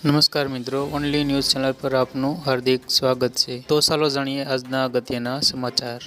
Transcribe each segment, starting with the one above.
નમસ્કાર મિત્રો only news channel પર આપનું હાર્દિક સ્વાગત છે. તો ચાલો જાણીએ આજના અગત્યના સમાચાર.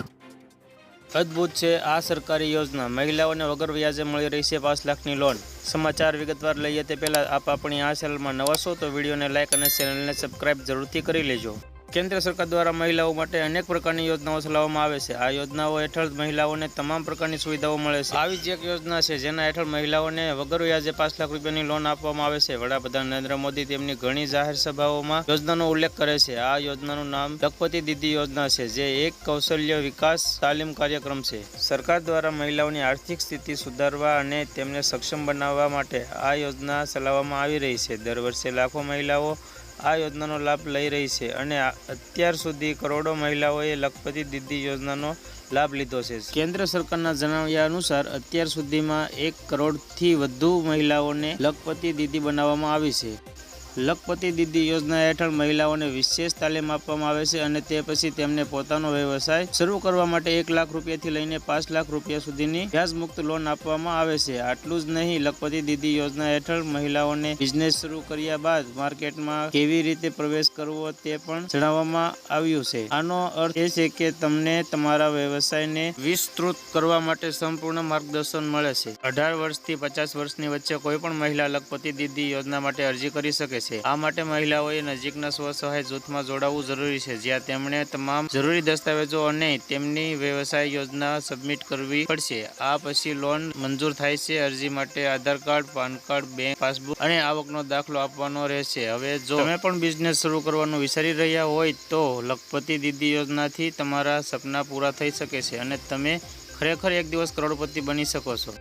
અદ્ભુત છે, આ સરકારી યોજના. મહિલાઓને વગર વ્યાજે મળી રહી છે પાંચ લાખની લોન સમાચાર વિગતવાર લઈએ તે પહેલાં આપ આપણી આ ચેનલમાં નવા છો તો વિડીયોને લાઇક અને ચેનલને સબસ્ક્રાઇબ જરૂરથી કરી લેજો. કેન્દ્ર સરકાર દ્વારા મહિલાઓ માટે અનેક પ્રકારની યોજનાઓ ચલાવવામાં આવે છે. આ યોજનાઓ હેઠળ મહિલાઓને તમામ પ્રકારની સુવિધાઓ મળે છે. આવી જ એક યોજના છે, જેના હેઠળ મહિલાઓને વગર વ્યાજે પાંચ લાખ રૂપિયાની લોન આપવામાં આવે છે. વડાપ્રધાન નરેન્દ્ર મોદી તેમની ઘણી જાહેર સભાઓમાં યોજનાનો ઉલ્લેખ કરે છે. આ યોજનાનું નામ લખપતિ દીદી યોજના છે, જે એક કૌશલ્ય વિકાસ તાલીમ કાર્યક્રમ છે. સરકાર દ્વારા મહિલાઓની આર્થિક સ્થિતિ સુધારવા અને તેમને સક્ષમ બનાવવા માટે આ યોજના ચલાવવામાં આવી રહી છે. દર વર્ષે લાખો મહિલાઓ આ યોજનાનો લાભ લઈ રહી છે અને અત્યાર સુધી કરોડો મહિલાઓએ લખપતિ દીદી યોજનાનો લાભ લીધો છે. કેન્દ્ર સરકારના જણાવ્યા અનુસાર અત્યાર સુધીમાં એક કરોડથી વધુ મહિલાઓને લખપતિ દીદી બનાવવામાં આવી છે. લખપતિ દીદી યોજના હેઠળ મહિલાઓને વિશેષ તાલીમ આપવામાં આવે છે અને તે પછી તેમને પોતાનો વ્યવસાય શરૂ કરવા માટે એક લાખ રૂપિયાથી લઈને પાંચ લાખ રૂપિયા સુધીની વ્યાજમુક્ત લોન આપવામાં આવે છે. આટલું જ નહીં, લખપતિ દીદી યોજના હેઠળ મહિલાઓને બિઝનેસ શરૂ કર્યા બાદ માર્કેટમાં કેવી રીતે પ્રવેશ કરવો તે પણ જણાવવામાં આવ્યું છે. આનો અર્થ એ છે કે તમને તમારા વ્યવસાયને વિસ્તૃત કરવા માટે સંપૂર્ણ માર્ગદર્શન મળે છે. અઢાર વર્ષથી પચાસ વર્ષની વચ્ચે કોઈ પણ મહિલા લખપતિ દીદી યોજના માટે અરજી કરી શકે છે આ માટે મહિલાઓએ નજીકના સ્વસહાય જૂથમાં જોડાવવું જરૂરી છે, જ્યાં તેમણે તમામ જરૂરી દસ્તાવેજો અને તેમની વ્યવસાય યોજના સબમિટ કરવી પડશે. આ પછી લોન મંજૂર થાય છે, અરજી માટે Aadhaar card, PAN card, bank passbook અને આવકનો દાખલો આપવાનો રહેશે. હવે જો તમે પણ બિઝનેસ શરૂ કરવાનું વિચારી રહ્યા હોય તો લખપતિ દીદી યોજનાથી તમારા સપના પૂરા થઈ શકે છે અને તમે ખરેખર એક દિવસ કરોડપતિ બની શકો છો.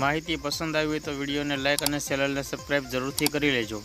માહિતી પસંદ આવી હોય તો વિડીયોને લાઇક અને ચેનલને સબસ્ક્રાઇબ જરૂરથી કરી લેજો.